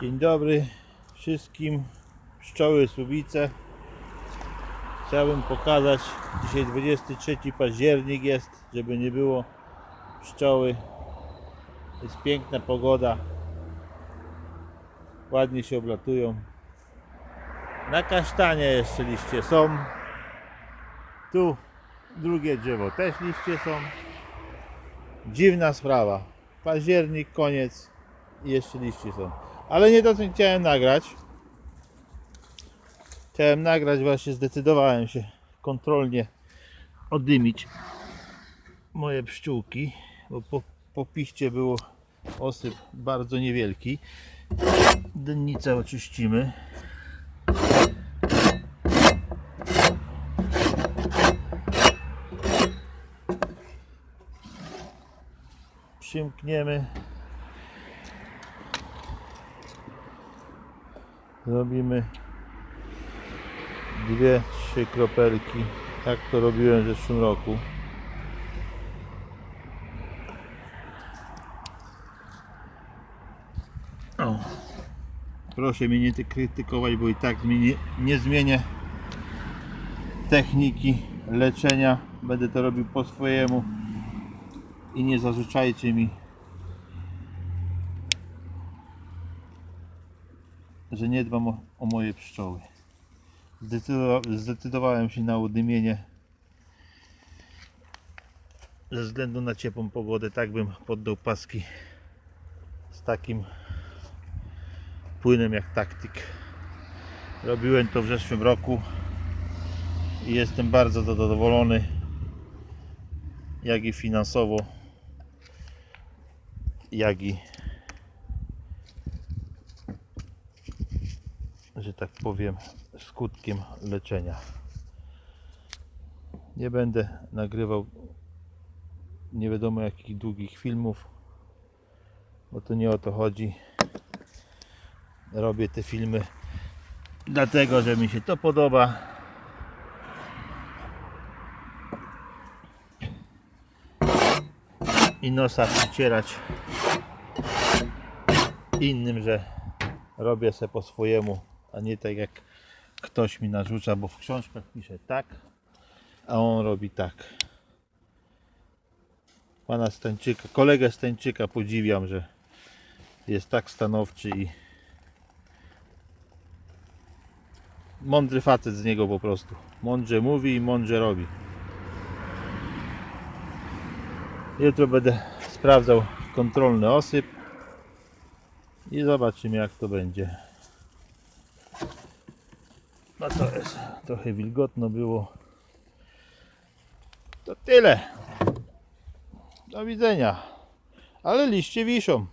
Dzień dobry wszystkim. Pszczoły Słubice. Chciałbym pokazać, dzisiaj 23 październik jest, żeby nie było pszczoły. Jest piękna pogoda. Ładnie się oblatują. Na kasztanie jeszcze liście są. Tu drugie drzewo też liście są. Dziwna sprawa. Październik, koniec i jeszcze liście są. Ale nie to, chciałem nagrać. Chciałem nagrać, właśnie zdecydowałem się kontrolnie oddymić moje pszczółki, bo po, po piście było osyp bardzo niewielki. Dennicę oczyścimy. Przymkniemy. Zrobimy dwie, trzy kropelki, jak to robiłem w zeszłym roku. O. Proszę mnie nie ty- krytykować, bo i tak zmienię, nie zmienię techniki leczenia. Będę to robił po swojemu i nie zarzucajcie mi, że nie dbam o, o moje pszczoły. Zdecydowa- Zdecydowałem się na udymienie ze względu na ciepłą pogodę. Tak bym poddał paski z takim płynem jak taktyk. Robiłem to w zeszłym roku i jestem bardzo zadowolony, jak i finansowo, jak i że tak powiem, skutkiem leczenia. Nie będę nagrywał nie wiadomo jakich długich filmów, bo to nie o to chodzi. Robię te filmy dlatego, że mi się to podoba. I nosa przycierać innym, że robię se po swojemu, a nie tak jak ktoś mi narzuca, bo w książkach pisze tak, a on robi tak. Pana Stańczyka, kolegę Stańczyka podziwiam, że jest tak stanowczy i mądry facet z niego po prostu. Mądrze mówi i mądrze robi. Jutro będę sprawdzał kontrolny osyp i zobaczymy jak to będzie. No to jest trochę wilgotno było. To tyle. Do widzenia. Ale liście wiszą.